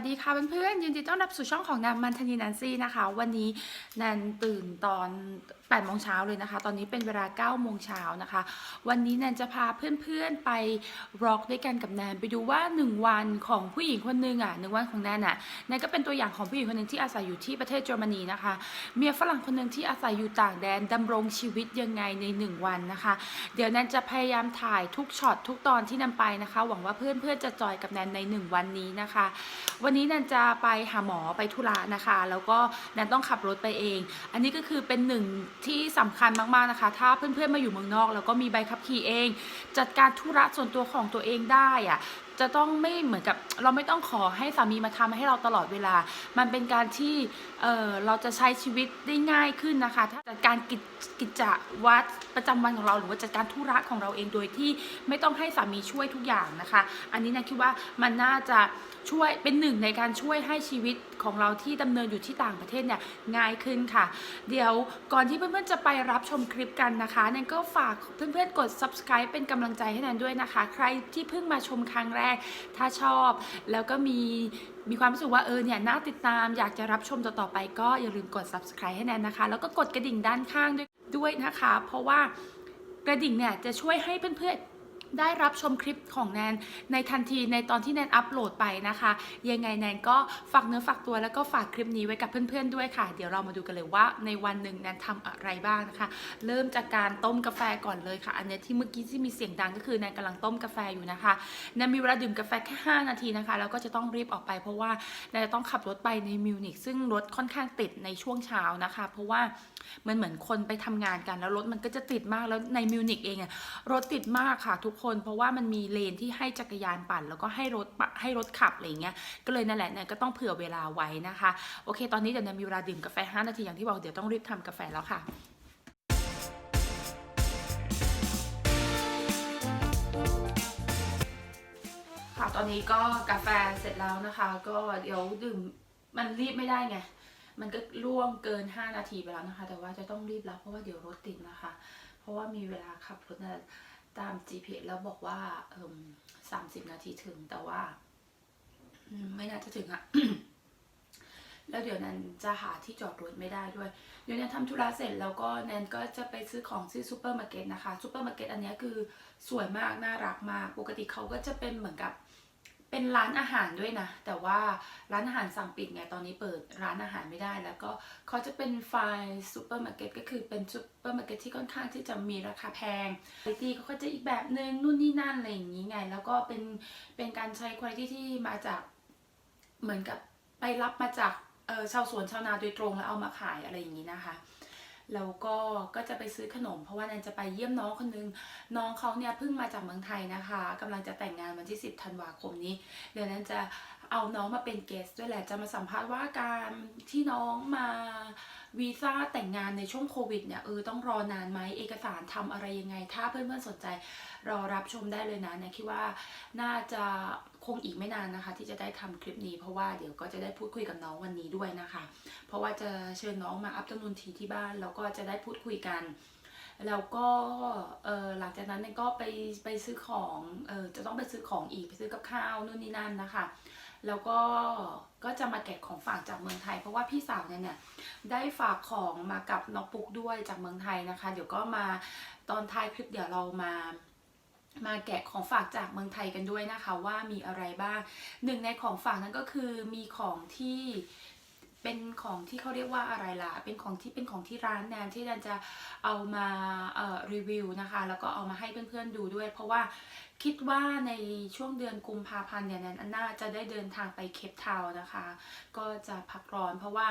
วัสดีค่ะเพื่อนๆยินดีต้อนรับสู่ช่องของนันมันธนีนันซี่นะคะ วันนี้แนนตื่นตอน8โมงเช้าเลยนะคะ ตอนนี้เป็นเวลา9โมงเช้านะคะ วันนี้แนนจะพาเพื่อนๆไปร็อกด้วยกันกับแนนไปดูว่า 1 วันของผู้หญิงคนหนึงอะหนึ่งวันของแนนอะแนนก็เป็นตัวอย่างของผู้หญิงคนหนึ่งที่อาศัยอยู่ที่ประเทศเยอรมนีนะคะ เมียฝรั่งคนหนึ่งที่อาศัยอยู่ต่างแดนดำรงชีวิตยังไงใน 1 วันนะคะ เดี๋ยวแนนจะพยายามถ่ายทุกช็อตทุกตอนที่นำไปนะคะ หวังว่าเพื่อนๆจะจอยกับแนนใน 1 วันนี้นะคะ วันนี้แนนจะไปหาหมอไปธุระนะคะ แล้วก็แนนต้องขับรถไปเอง อันนี้ก็คือเป็นหนึ่งที่สำคัญมากๆนะคะ ถ้าเพื่อนๆมาอยู่เมืองนอก แล้วก็มีใบขับขี่เอง จัดการธุระส่วนตัวของตัวเองได้อะจะต้องไม่เหมือนกับเราไม่ต้องขอให้สามีมาทำให้เราตลอดเวลา มันเป็นการที่เออเราจะใช้ชีวิตได้ง่ายขึ้นนะคะ ถ้าจัดการกิจกิจวัตรประจำวันของเราหรือว่าจัดการธุระของเราเองโดยที่ไม่ต้องให้สามีช่วยทุกอย่างนะคะ อันนี้นะคิดว่ามันน่าจะช่วยเป็นหนึ่งในการช่วยให้ชีวิตของเราที่ดำเนินอยู่ที่ต่างประเทศเนี่ยง่ายขึ้นค่ะ เดี๋ยวก่อนที่เพื่อนๆจะไปรับชมคลิปกันนะคะแนนก็ฝากเพื่อนๆกด subscribe เป็นกำลังใจให้แนนด้วยนะคะ ใครที่เพิ่งมาชมครั้งแรก ถ้าชอบแล้วก็มี มีความรู้สึกว่าเออเนี่ยน่าติดตามอยากจะรับชมต่อๆไปก็อย่าลืมกด subscribe ให้แนนนะคะ แล้วก็กดกระดิ่งด้านข้างด้วยด้วยนะคะ เพราะว่ากระดิ่งเนี่ยจะช่วยให้เพื่อนๆ ได้รับชมคลิปของแนนในทันทีในตอนที่แนนอัปโหลดไปนะคะ ยังไงแนนก็ฝากเนื้อฝากตัวแล้วก็ฝากคลิปนี้ไว้กับเพื่อนๆด้วยค่ะ เดี๋ยวเรามาดูกันเลยว่าในวันหนึ่งแนนทำอะไรบ้างนะคะ เริ่มจากการต้มกาแฟก่อนเลยค่ะ อันนี้ที่เมื่อกี้ที่มีเสียงดังก็คือแนนกำลังต้มกาแฟอยู่นะคะแนนมีเวลาดื่มกาแฟแค่ 5 นาทีนะคะ แล้วก็จะต้องรีบออกไปเพราะว่าแนนจะต้องขับรถไปในมิวนิกซึ่งรถค่อนข้างติดในช่วงเช้านะคะ เพราะว่ามันเหมือนคนไปทำงานกันแล้วรถมันก็จะติดมากแล้วในมิวนิกเองอะรถติดมากค่ะทุกคน เพราะว่ามันมีเลนที่ให้จักรยานปั่น แล้วก็ให้รถให้รถขับอะไรเงี้ยก็เลยนั่นแหละเนี่ยก็ต้องเผื่อเวลาไว้นะคะ โอเค ตอนนี้เดี๋ยวนมีเวลาดื่มกาแฟ 5 นาทีอย่างที่บอกเดี๋ยวต้องรีบทำกาแฟแล้วค่ะค่ะตอนนี้ก็กาแฟเสร็จแล้วนะคะ ก็เดี๋ยวดื่มมันรีบไม่ได้ไง มันก็ล่วงเกิน 5 นาทีไปแล้วนะคะ แต่ว่าจะต้องรีบแล้วเพราะว่าเดี๋ยวรถติดนะคะ เพราะว่ามีเวลาขับรถตาม GPS แล้วบอกว่าเอ่มสามสิบนาทีถึงแต่ว่า ไม่น่าจะถึงอะแล้วเดี๋ยวแนนจะหาที่จอดรถไม่ได้ด้วย เดี๋ยวแนนทำธุระเสร็จแล้วก็แนนก็จะไปซื้อของที่ซูเปอร์มาร์เก็ตนะคะซูเปอร์มาร์เก็ตอันนี้คือสวยมากน่ารักมาก ปกติเขาก็จะเป็นเหมือนกับ เป็นร้านอาหารด้วยนะ แต่ว่าร้านอาหารสั่งปิดไงตอนนี้เปิดร้านอาหารไม่ได้ แล้วก็เขาจะเป็นไฟล์ซูเปอร์มาร์เก็ตก็คือเป็นซูเปอร์มาร์เก็ตที่ค่อนข้างที่จะมีราคาแพงคุณภาพเขาก็จะอีกแบบนึงนู่นนี่นั่นอะไรอย่างนี้ไง แล้วก็เป็นเป็นการใช้คุณภาพที่มาจากเหมือนกับไปรับมาจากเออชาวสวนชาวนาโดยตรงแล้วเอามาขายอะไรอย่างนี้นะคะ แล้วก็ก็จะไปซื้อขนม เพราะว่าแนนจะไปเยี่ยมน้องคนนึง น้องเขาเนี่ยเพิ่งมาจากเมืองไทยนะคะกำลังจะแต่งงานวันที่ 10 ธันวาคมนี้ เดี๋ยวนันจะ เอาน้องมาเป็นเกสด้วยแหละจะมาสัมภาษณ์ว่าการที่น้องมาวีซ่าแต่งงานในช่วงโควิดเนี่ยเออต้องรอนานไหมเอกสารทำอะไรยังไง ถ้าเพื่อนๆสนใจรอรับชมได้เลยนะเนี่ยคิดว่าน่าจะคงอีกไม่นานนะคะ ที่จะได้ทำคลิปนี้ เพราะว่าเดี๋ยวก็จะได้พูดคุยกับน้องวันนี้ด้วยนะคะ เพราะว่าจะเชิญน้องมาอัปเดตนูนทีที่บ้านแล้วก็จะได้พูดคุยกันแล้วก็เออหลังจากนั้นก็ไปไปซื้อของเออจะต้องไปซื้อของอีกไปซื้อกับข้าวนู่นนี่นั่นนะคะ แล้วก็ก็จะมาแกะของฝากจากเมืองไทย เพราะว่าพี่สาวเนี่ยเนี่ยได้ฝากของมากับน้องปุ๊กด้วยจากเมืองไทยนะคะ เดี๋ยวก็มาตอนท้ายคลิปเดี๋ยวเรามามาแกะของฝากจากเมืองไทยกันด้วยนะคะว่ามีอะไรบ้างหนึ่งในของฝากนั้นก็คือมีของที่ เป็นของที่เขาเรียกว่าอะไรล่ะ เป็นของที่เป็นของที่ร้านแนนที่แนนจะเอามาเอ่อรีวิวนะคะ แล้วก็เอามาให้เพื่อนๆดูด้วย เพราะว่าคิดว่าในช่วงเดือนกุมภาพันธ์เนี่ยแนนน่าจะได้เดินทางไปเคปทาวน์นะคะ ก็จะพักร้อนเพราะว่า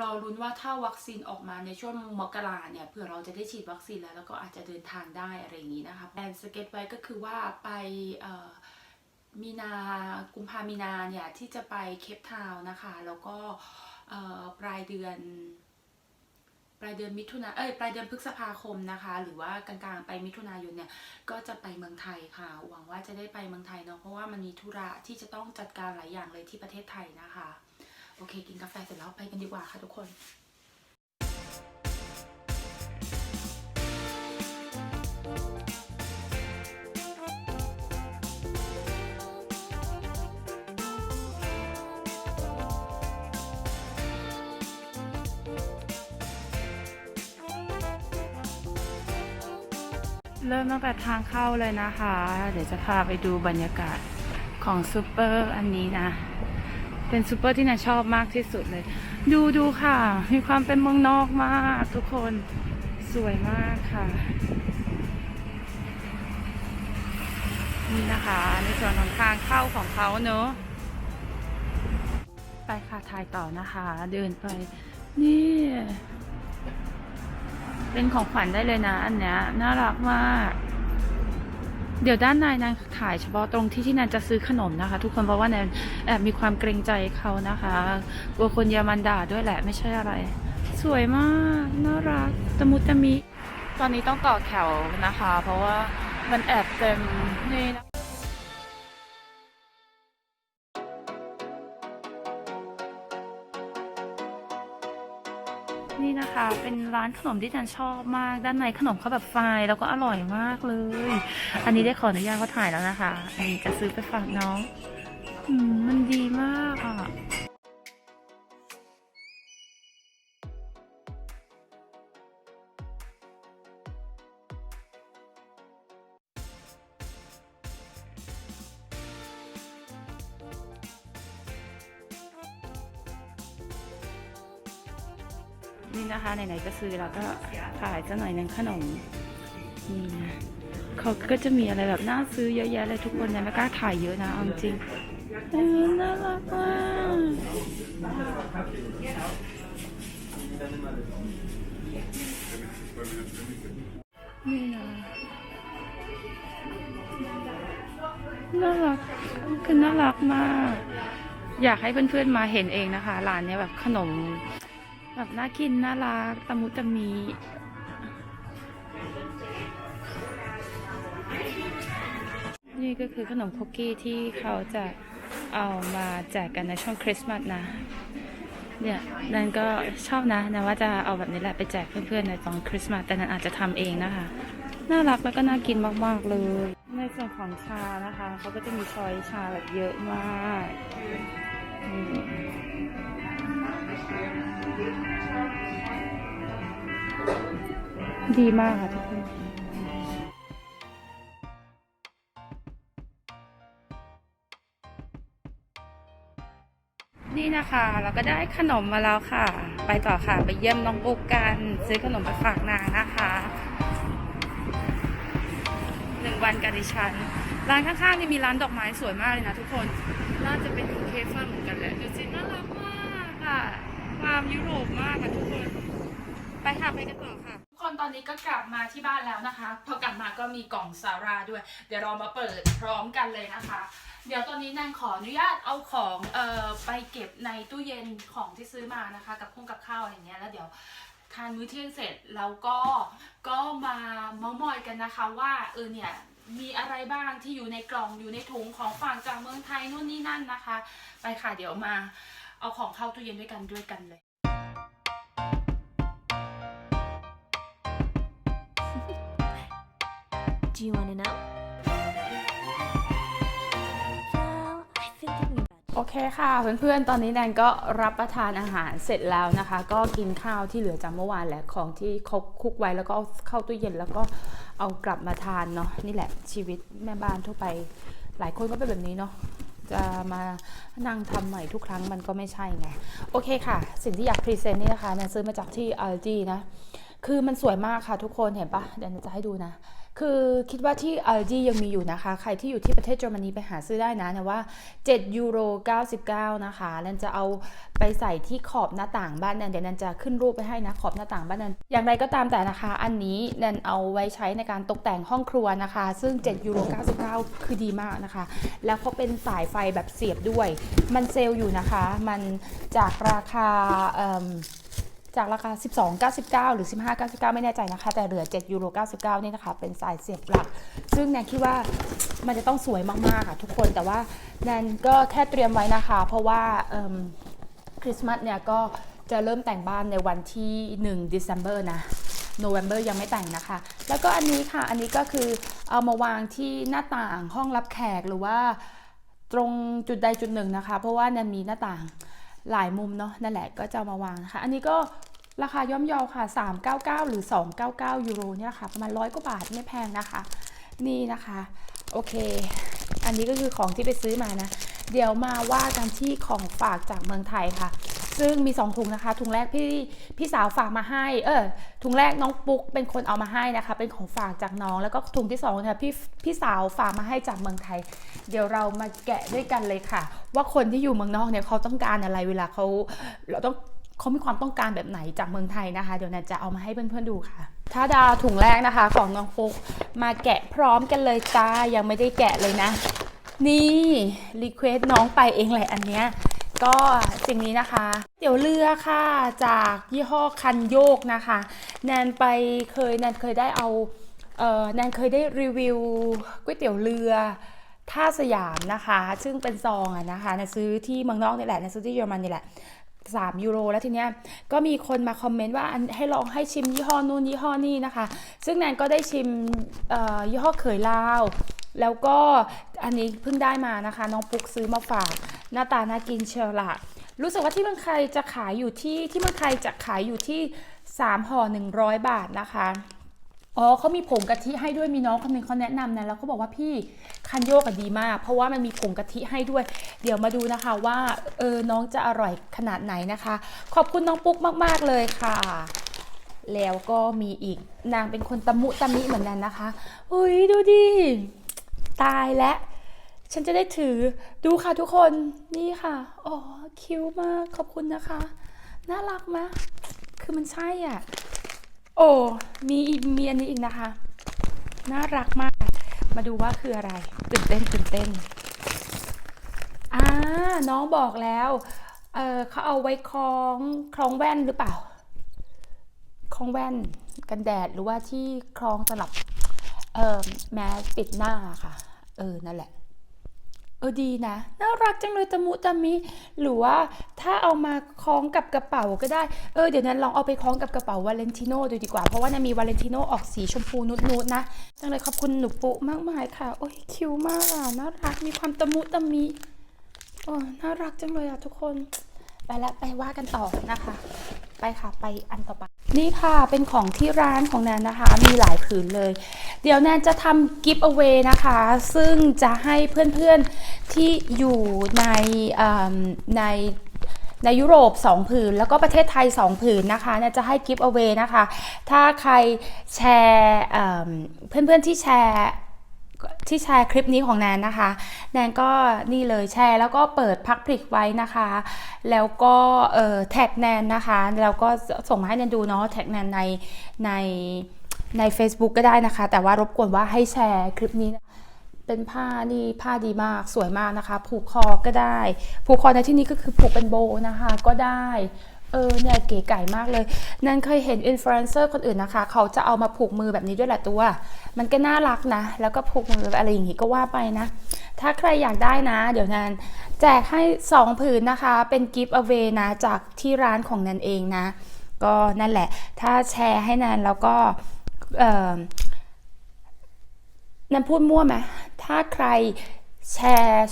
รอรุ้นว่าถ้าวัคซีนออกมาในช่วงมกราเนี่ยเผื่อเราจะได้ฉีดวัคซีนแล้วแล้วก็อาจจะเดินทางได้อะไรอย่างนี้นะคะแอนสเก็ตไว้ก็คือว่าไปเอ่อ มีนากุมภามีนาเนี่ยที่จะไปเคปทาวน์นะคะ แล้วก็ปลายเดือน ปลายเดือนมิถุนาเอ้ยปลายเดือนพฤษภาคมนะคะ หรือว่ากลางๆไปมิถุนายนเนี่ยก็จะไปเมืองไทยค่ะ หวังว่าจะได้ไปเมืองไทยเนาะเพราะว่ามันมีธุระที่จะต้องจัดการหลายอย่างเลยที่ประเทศไทยนะคะ โอเค กินกาแฟเสร็จแล้วไปกันดีกว่าค่ะทุกคน เริ่มตั้งแต่ทางเข้าเลยนะคะ เดี๋ยวจะพาไปดูบรรยากาศของซูเปอร์อันนี้นะ เป็นซูเปอร์ที่นาชอบมากที่สุดเลย ดูดูค่ะ มีความเป็นเมืองนอกมากทุกคน สวยมากค่ะ นี่นะคะในส่วนของทางเข้าของเขาเนอะ ไปค่ะถ่ายต่อนะคะ เดินไป นี่ เป็นของขวัญได้เลยนะ อันเนี้ยน่ารักมาก เดี๋ยวด้านในนั้นถ่ายเฉพาะตรงที่ที่นันจะซื้อขนมนะคะ ทุกคนเพราะว่านันแอบมีความเกรงใจเขานะคะกลัวคนเยอรมันด่าด้วยแหละไม่ใช่อะไร สวยมากน่ารักตะมุตะมิตอนนี้ต้องต่อแถวนะคะ เพราะว่ามันแอบเต็มนี่นะ นะคะ เป็นร้านขนมที่ฉันชอบมาก ด้านในขนมเขาแบบไฟแล้วก็อร่อยมากเลย อันนี้ได้ขออนุญาตเขาถ่ายแล้วนะคะ อันนี้จะซื้อไปฝากน้อง อืมมันดีมากอะ นี่นะคะไหนๆก็ซื้อแล้วก็ขายจะหน่อยหนึงขนมนี่นะเขาก็จะมีอะไรแบบน่าซื้อเยอะแยะเลยทุกคนนะไม่กล้าถ่ายเยอะนะเอาจริงเออน่ารักมากนี่นะน่ารักคือน่ารักมาก อยากให้เพื่อนๆมาเห็นเองนะคะร้านเนี้ยแบบขนม แบบน่ากินน่ารักตะมุตะมีนี่ก็คือขนมคุกกี้ที่เขาจะเอามาแจกกันในช่วงคริสต์มาสนะ เนี่ยนันก็ชอบนะนะว่าจะเอาแบบนี้แหละไปแจกเพื่อนๆในตอนคริสต์มาสแต่นันอาจจะทำเองนะคะ น่ารักแล้วก็น่ากินมากๆเลย ในส่วนของชานะคะเขาก็จะมีชอยชาแบบเยอะมากนี่ ดีมากค่ะทุกคนนี่นะคะเราก็ได้ขนมมาแล้วค่ะ ไปต่อค่ะไปเยี่ยมน้องปุ๊กกันซื้อขนมไปฝากนางนะคะหนึ่งวันกับดิฉัน ร้านข้างๆนี่มีร้านดอกไม้สวยมากเลยนะทุกคน น่าจะเป็นเคฟเฟอร์เหมือนกันแหละดูสิน่ารักมากค่ะามยุโรปมากค่ะทุกคน ไปค่ะไปกันต่อค่ะทุกคนตอนนี้ก็กลับมาที่บ้านแล้วนะคะ พอกลับมาก็มีกล่องซาร่าด้วย เดี๋ยวเรามาเปิดพร้อมกันเลยนะคะ เดี๋ยวตอนนี้นางขออนุญาตเอาของเอ่อไปเก็บในตู้เย็นของที่ซื้อมานะคะ กับพุ่งกับข้าวอะไรเงี้ยแล้วเดี๋ยวทานมื้อเที่ยงเสร็จแล้วก็ก็มาเม้าท์มอยกันนะคะว่าเออเนี่ยมีอะไรบ้างที่อยู่ในกล่องอยู่ในถุงของฝากจากเมืองไทยนู่นนี่นั่นนะคะ ไปค่ะเดี๋ยวมาเอาของเข้าตู้เย็นด้วยกันด้วยกันเลย Do you want to know? Well, I've been thinking about โอเคค่ะเพื่อนๆ ตอนนี้แนนก็รับประทานอาหารเสร็จแล้วนะคะ ก็กินข้าวที่เหลือจากเมื่อวานแหละของที่เขาคุกไว้แล้วก็เอาเข้าตู้เย็นแล้วก็เอากลับมาทานเนาะนี่แหละชีวิตแม่บ้านทั่วไป หลายคนก็เป็นแบบนี้เนาะจะมานั่งทำใหม่ทุกครั้งมันก็ไม่ใช่ไง โอเคค่ะ สิ่งที่อยากพรีเซนต์นี่นะคะแนนซื้อมาจากที่ Aldi นะ คือมันสวยมากค่ะทุกคนเห็นปะเดี๋ยวจะให้ดูนะ คือคิดว่าที่ Aldi ยังมีอยู่นะคะ ใครที่อยู่ที่ประเทศเยอรมนีไปหาซื้อได้นะนะว่า 7 ยูโร 99 นะคะแนนจะเอาไปใส่ที่ขอบหน้าต่างบ้านแนนเดี๋ยวแนนจะขึ้นรูปไปให้นะขอบหน้าต่างบ้านแนนอย่างไรก็ตามแต่นะคะ อันนี้แนนเอาไว้ใช้ในการตกแต่งห้องครัวนะคะ ซึ่ง 7 ยูโร 99 คือดีมากนะคะ แล้วเขาเป็นสายไฟแบบเสียบด้วย มันเซลล์อยู่นะคะ มันจากราคาเอิ่ม จากราคา 12.99 หรือ 15.99 ไม่แน่ใจนะคะ แต่เหลือ7ยูโร99 นี่นะคะ เป็นสายเสียบหลัก ซึ่งแนนคิดว่ามันจะต้องสวยมาก ๆ ค่ะทุกคน แต่ว่าแนนก็แค่เตรียมไว้นะคะ เพราะว่าคริสต์มาสเนี่ยก็จะเริ่มแต่งบ้านในวันที่1 December นะ November ยังไม่แต่งนะคะ แล้วก็อันนี้ค่ะ อันนี้ก็คือเอามาวางที่หน้าต่างห้องรับแขกหรือว่าตรงจุดใดจุดหนึ่งนะคะ เพราะว่าแนนมีหน้าต่าง หลายมุมเนาะนั่นแหละก็จะมาวางนะคะ อันนี้ก็ราคาย่อมเยาค่ะ 399 หรือ 299 ยูโรเนี่ยค่ะประมาณร้อยกว่าบาทไม่แพงนะคะ นี่นะคะ โอเค อันนี้ก็คือของที่ไปซื้อมานะ เดี๋ยวมาว่ากันที่ของฝากจากเมืองไทยค่ะ ซึ่งมี 2 ถุงนะคะ ถุงแรกพี่พี่สาวฝากมาให้ เออ ถุงแรกน้องปุ๊กเป็นคนเอามาให้นะคะ เป็นของฝากจากน้อง แล้วก็ถุงที่2เนี่ยพี่พี่สาวฝากมาให้จากเมืองไทย เดี๋ยวเรามาแกะด้วยกันเลยค่ะ ว่าคนที่อยู่เมืองนอกเนี่ยเขาต้องการอะไรเวลาเขาเราต้องเขามีความต้องการแบบไหนจากเมืองไทยนะคะ เดี๋ยวนันจะเอามาให้เพื่อนๆดูค่ะถ้าดาถุงแรกนะคะของน้องฟุกมาแกะพร้อมกันเลยจ้ายังไม่ได้แกะเลยนะ นี่รีเควสน้องไปเองแหละอันเนี้ย ก็สิ่งนี้นะคะเตี๋ยวเรือค่ะ จากยี่ห้อคันโยกนะคะ แนนไปเคยแนนเคยได้เอาเออแนนเคยได้รีวิวก๋วยเตี๋ยวเรือท่าสยามนะคะ ซึ่งเป็นซองอะนะคะแนนซื้อที่เมืองนอกนี่แหละแนนซื้อที่เยอรมันนี่แหละ3ยูโรแล้วทีเนี้ยก็มีคนมาคอมเมนต์ว่าให้ลองให้ชิมยี่ห้อนู่นยี่ห้อนี่นะคะ ซึ่งแนนก็ได้ชิมยี่ห้อเขยลาว แล้วก็อันนี้เพิ่งได้มานะคะ น้องปุ๊กซื้อมาฝาก หน้าตาน่ากินเชียวละรู้สึกว่าที่เมืองไทยจะขายอยู่ที่ที่เมืองไทยจะขายอยู่ที่ 3ห่อ100 บาทนะคะอ๋อเขามีผงกะทิให้ด้วยมีน้องคนนึงเขาแนะนำนะแล้วเขาบอกว่าพี่คันโยกอะดีมาก เพราะว่ามันมีผงกะทิให้ด้วย เดี๋ยวมาดูนะคะว่าเออน้องจะอร่อยขนาดไหนนะคะ ขอบคุณน้องปุ๊กมาก ๆ เลยค่ะ แล้วก็มีอีกนางเป็นคนตะมุตะมิเหมือนกันนะคะอุ้ยดูดิตายแล้ว ฉันจะได้ถือดูค่ะทุกคนนี่ค่ะอ๋อคิ้วมากขอบคุณนะคะ น่ารักมะคือมันใช่อะ โอ้มีอีกมีอันนี้อีกนะคะ น่ารักมาก มาดูว่าคืออะไรตื่นเต้นตื่นเต้นอ่าน้องบอกแล้วเออเขาเอาไว้คล้องคล้องแว่นหรือเปล่าคล้องแว่นกันแดดหรือว่าที่คล้องสำหรับเออแมสปิดหน้าค่ะ เออ นั่นแหละ ออดีนะน่ารักจังเลยตะมุตะมิ หรือว่าถ้าเอามาคล้องกับกระเป๋าก็ได้เออเดี๋ยวนั้นลองเอาไปคล้องกับกระเป๋าวาเลนติโนดูดีกว่า เพราะว่านี่ยมีวาเลนติโนออกสีชมพูนุดๆนะจังเลยขอบคุณหนูปุมากมายค่ะ โอ้ยคิวมากอะน่ารักมีความตะมุตะมิโอ้น่ารักจังเลยอะทุกคน ไปล้วไปว่ากันต่อนะคะ ไปค่ะไปอันต่อไปนี่ค่ะเป็นของที่ร้านของแนนนะคะ มีหลายผืนเลย เดี๋ยวแนนจะทำกิฟต์เอาไว้นะคะ ซึ่งจะให้เพื่อนๆที่อยู่ในในในยุโรป 2 ผืน แล้วก็ประเทศไทย 2 ผืนนะคะแนนจะให้กิฟต์เอาไว้นะคะ ถ้าใครแชร์เอิ่มเพื่อนๆที่แชร์ ที่แชร์คลิปนี้ของแนนนะคะ แนนก็นี่เลยแชร์แล้วก็เปิดพักพลิกไว้นะคะ แล้วก็เอ่อแท็กแนนนะคะ แล้วก็ส่งมาให้แนนดูเนาะแท็กแนนในในใน Facebook ก็ได้นะคะ แต่ว่ารบกวนว่าให้แชร์คลิปนี้นะเป็นผ้านี่ผ้าดีมากสวยมากนะคะ ผูกคอก็ได้ ผูกคอในที่นี้ก็คือผูกเป็นโบนะคะก็ได้ เออเนี่ยเก๋ไก่มากเลย นั่นเคยเห็นอินฟลูเอนเซอร์คนอื่นนะคะ เขาจะเอามาผูกมือแบบนี้ด้วยแหละตัว มันก็น่ารักนะ แล้วก็ผูกมืออะไรอย่างงี้ก็ว่าไปนะ ถ้าใครอยากได้นะ เดี๋ยวนันแจกให้ 2 ผืนนะคะ เป็นกิฟต์เอาไว้นะจากที่ร้านของนันเองนะ ก็นั่นแหละ ถ้าแชร์ให้นันแล้วก็นันพูดมั่วไหมถ้าใคร แชร์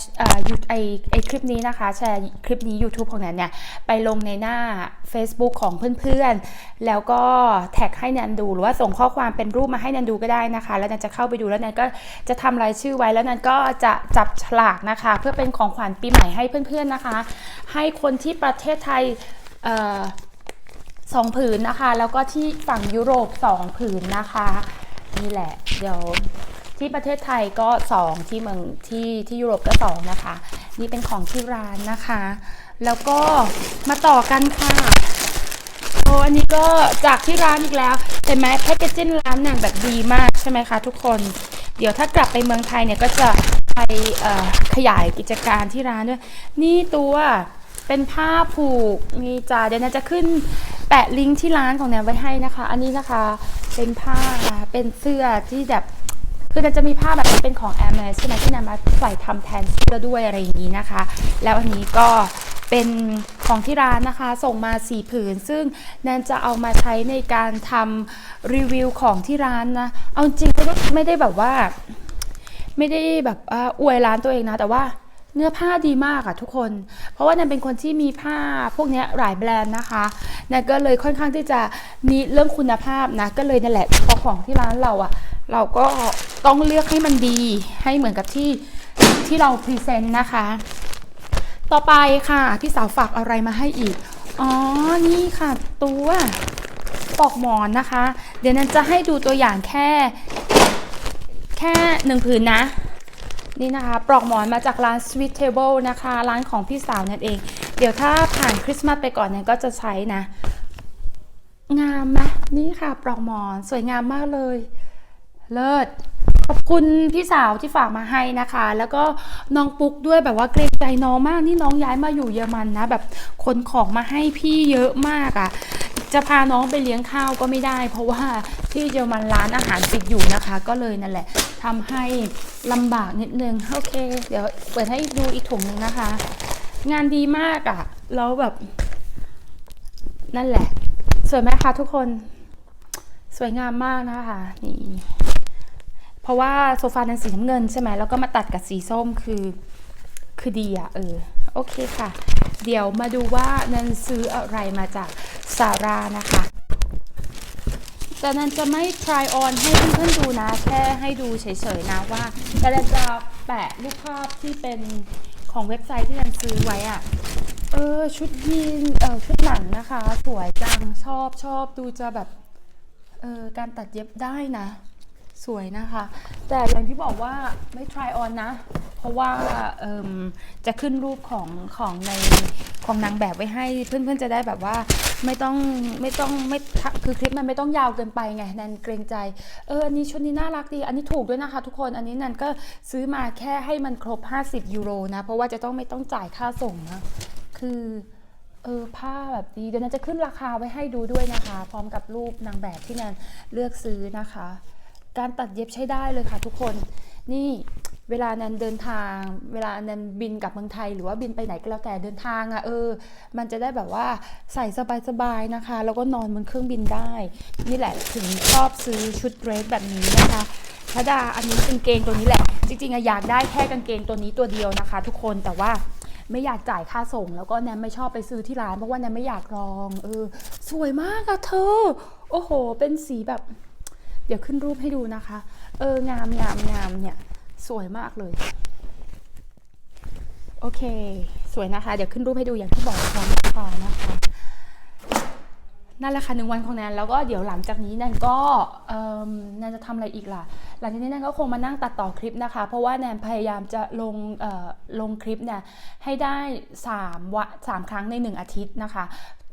ยูไอไอคลิปนี้นะคะ แชร์คลิปนี้ YouTube ของแนนเนี่ย ไปลงในหน้า Facebook ของเพื่อนๆ แล้วก็แท็กให้แนนดู หรือว่าส่งข้อความเป็นรูปมาให้แนนดูก็ได้นะคะ แล้วแนนจะเข้าไปดูแล้วแนนก็จะทำรายชื่อไว้แล้วแนนก็จะจับฉลากนะคะ เพื่อเป็นของขวัญปีใหม่ให้เพื่อนๆนะคะ ให้คนที่ประเทศไทยเอ่อสองผืนนะคะ แล้วก็ที่ฝั่งยุโรปสองผืนนะคะ นี่แหละ เดี๋ยว ที่ประเทศไทยก็ 2 ที่เมืองที่ที่ยุโรปก็ 2 นะคะ นี่เป็นของที่ร้านนะคะ แล้วก็มาต่อกันค่ะโอ้อันนี้ก็จากที่ร้านอีกแล้วเห็นไหมแพคเกจิ้งร้านน่งแบบดีมากใช่ไหมคะทุกคน เดี๋ยวถ้ากลับไปเมืองไทยเนี่ยก็จะไปขยายกิจการที่ร้านด้วย นี่ตัวเป็นผ้าผูกนี่จ้าเดี๋ยวนาจะขึ้นแปะลิงก์ที่ร้านของแนนไว้ให้นะคะ อันนี้นะคะเป็นผ้าเป็นเสื้อที่แบบ คือมันจะมีผ้าแบบนี้เป็นของ Air m a s ใช่ไหมที่นำมาใส่ทำแทนเสื้อด้วยอะไรอย่างนี้นะคะ แล้วอันนี้ก็เป็นของที่ร้านนะคะส่งมาสีผืน ซึ่งแนนจะเอามาใช้ในการทำรีวิวของที่ร้านนะ เอาจริงไม่ได้ไม่ได้แบบว่า ไม่ได้แบบอวยร้านตัวเองนะ แต่ว่าเนื้อผ้าดีมากอะทุกคน เพราะว่าแนนเป็นคนที่มีผ้าพวกนี้หลายแบรนด์นะคะแนนก็เลยค่อนข้างที่จะมีเรื่องคุณภาพนะ ก็เลยนั่นแหละพอของที่ร้านเราอะเราก็ต้องเลือกให้มันดีให้เหมือนกับที่ที่เราพรีเซนต์นะคะ ต่อไปค่ะ พี่สาวฝากอะไรมาให้อีก อ๋อ นี่ค่ะ ตัวปลอกหมอนนะคะ เดี๋ยวนั้นจะให้ดูตัวอย่างแค่ แค่หนึ่งผืนนะ นี่นะคะปลอกหมอนมาจากร้าน Sweet Table นะคะ ร้านของพี่สาวนั่นเอง เดี๋ยวถ้าผ่านคริสต์มาสไปก่อนเนี่ยก็จะใช้นะ งามไหมนี่ค่ะปลอกหมอนสวยงามมากเลย เลิศขอบคุณพี่สาวที่ฝากมาให้นะคะ แล้วก็น้องปุ๊กด้วยแบบว่าเกรงใจน้องมากนี่น้องย้ายมาอยู่เยอรมันนะ แบบขนของมาให้พี่เยอะมากอะ่ะ จะพาน้องไปเลี้ยงข้าวก็ไม่ได้ เพราะว่าที่เยอรมันร้านอาหารปิดอยู่นะคะ ก็เลยนั่นแหละทำให้ลำบากนิดนึงโอเค เดี๋ยวเปิดให้ดูอีกถุงนึงนะคะ งานดีมากอะ่ะแล้วแบบนั่นแหละสวยไหมคะทุกคน สวยงามมากนะคะนี่ เพราะว่าโซฟานั้นสีน้ำเงินใช่ไหมแล้วก็มาตัดกับสีส้มคือคือดีอะเออโอเคค่ะ เดี๋ยวมาดูว่านันซื้ออะไรมาจากซาร่านะคะ แต่นันจะไม่ try on ให้เพื่อนๆดูนะ แค่ให้ดูเฉยๆนะว่า แต่นันจะแปะรูปภาพที่เป็นของเว็บไซต์ที่นันซื้อไว้อะเออชุดยีนเออชุดหนังนะคะ สวยจังชอบชอบดูจะแบบเออการตัดเย็บได้นะ สวยนะคะ แต่อย่างที่บอกว่าไม่ try on นะ เพราะว่าเอิ่มจะขึ้นรูปของของในของนางแบบไว้ให้เพื่อนๆจะได้แบบว่าไม่ต้องไม่ต้องไม่คือคลิปมันไม่ต้องยาวเกินไปไงแนนเกรงใจเอออันนี้ชุดนี้น่ารักดี อันนี้ถูกด้วยนะคะ ทุกคนอันนี้แนันก็ซื้อมาแค่ให้มันครบ 50 ยูโรนะ เพราะว่าจะต้องไม่ต้องจ่ายค่าส่งนะคือเออผ้าแบบดีเดี๋ยวแนันจะขึ้นราคาไว้ให้ดูด้วยนะคะ พร้อมกับรูปนางแบบที่แนนเลือกซื้อนะคะ การตัดเย็บใช้ได้เลยค่ะทุกคน นี่เวลานันเดินทาง เวลานันบินกลับเมืองไทย หรือว่าบินไปไหนก็แล้วแต่เดินทางอะ่ะเออ มันจะได้แบบว่าใส่สบายๆนะคะ แล้วก็นอนบนเครื่องบินได้ นี่แหละถึงชอบซื้อชุดเดรสแบบนี้นะคะพระดาอันนี้กางเกงตัวนี้แหละ จริงๆอะอยากได้แค่กางเกงตัวนี้ตัวเดียวนะคะ ทุกคนแต่ว่าไม่อยากจ่ายค่าส่ง แล้วก็แนนไม่ชอบไปซื้อที่ร้านเพราะว่าแนนไม่อยากลองเออสวยมากอะเธอ โอ้โห เป็นสีแบบ เดี๋ยวขึ้นรูปให้ดูนะคะ เอองามงามงามเนี่ย สวยมากเลย โอเค สวยนะคะ เดี๋ยวขึ้นรูปให้ดูอย่างที่บอกพร้อมกันนะคะนั่นแหละค่ะหนึ่งวันของแนนแล้วก็เดี๋ยวหลังจากนี้แนนก็แนนจะทำอะไรอีกล่ะ หลังจากนี้แนนก็คงมานั่งตัดต่อคลิปนะคะ เพราะว่าแนนพยายามจะลงเอ่อลงคลิปเนี่ยให้ได้3วันสามครั้งใน 1 อาทิตย์นะคะ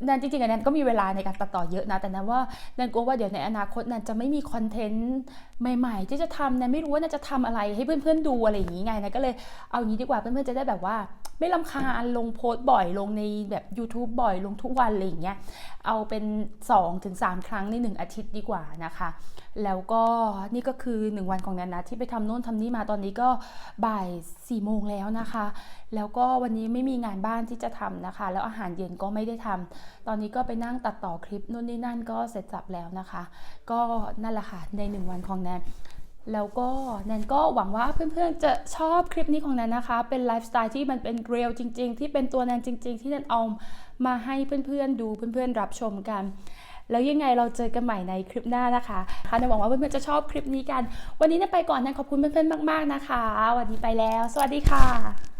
แนนจริงๆอะแนนก็มีเวลาในการตัดต่อเยอะนะ แต่แนนว่าแนนกลัวว่าเดี๋ยวในอนาคตแนนจะไม่มีคอนเทนต์ใหม่ๆ ที่จะทำแนนไม่รู้ว่าแนนจะทำอะไรให้เพื่อนๆดูอะไรอย่างนี้ไงแนนก็เลยเอาอย่างนี้ดีกว่าเพื่อนๆจะได้แบบว่า ไม่ลำคาญลงโพสต์บ่อยลงในแบบ YouTube บ่อยลงทุกวันอะไรอย่างเงี้ยเอาเป็น 2-3 ครั้งใน 1 อาทิตย์ดีกว่านะคะ แล้วก็นี่ก็คือ 1 วันของแนนนะที่ไปทำโน่นทำนี่มาตอนนี้ก็บ่าย4ี่โมงแล้วนะคะ แล้วก็วันนี้ไม่มีงานบ้านที่จะทำนะคะ แล้วอาหารเย็นก็ไม่ได้ทำตอนนี้ก็ไปนั่งตัดต่อคลิปนู่นนี่นั่นก็เสร็จสับแล้วนะคะ ก็นั่นแหละค่ะใน 1 วันของแนน แล้วก็แนนก็หวังว่าเพื่อนๆจะชอบคลิปนี้ของแนนนะคะ เป็นไลฟ์สไตล์ที่มันเป็นเรียลจริง ๆ ที่เป็นตัวแนนจริง ๆ ที่แนนเอามาให้เพื่อนๆดูเพื่อนๆรับชมกัน แล้วยังไงเราเจอกันใหม่ในคลิปหน้านะคะค่ะแนนหวังว่าเพื่อนๆจะชอบคลิปนี้กัน วันนี้แนนไปก่อนแนนขอบคุณเพื่อนๆมาก ๆนะคะ วันนี้ไปแล้ว สวัสดีค่ะ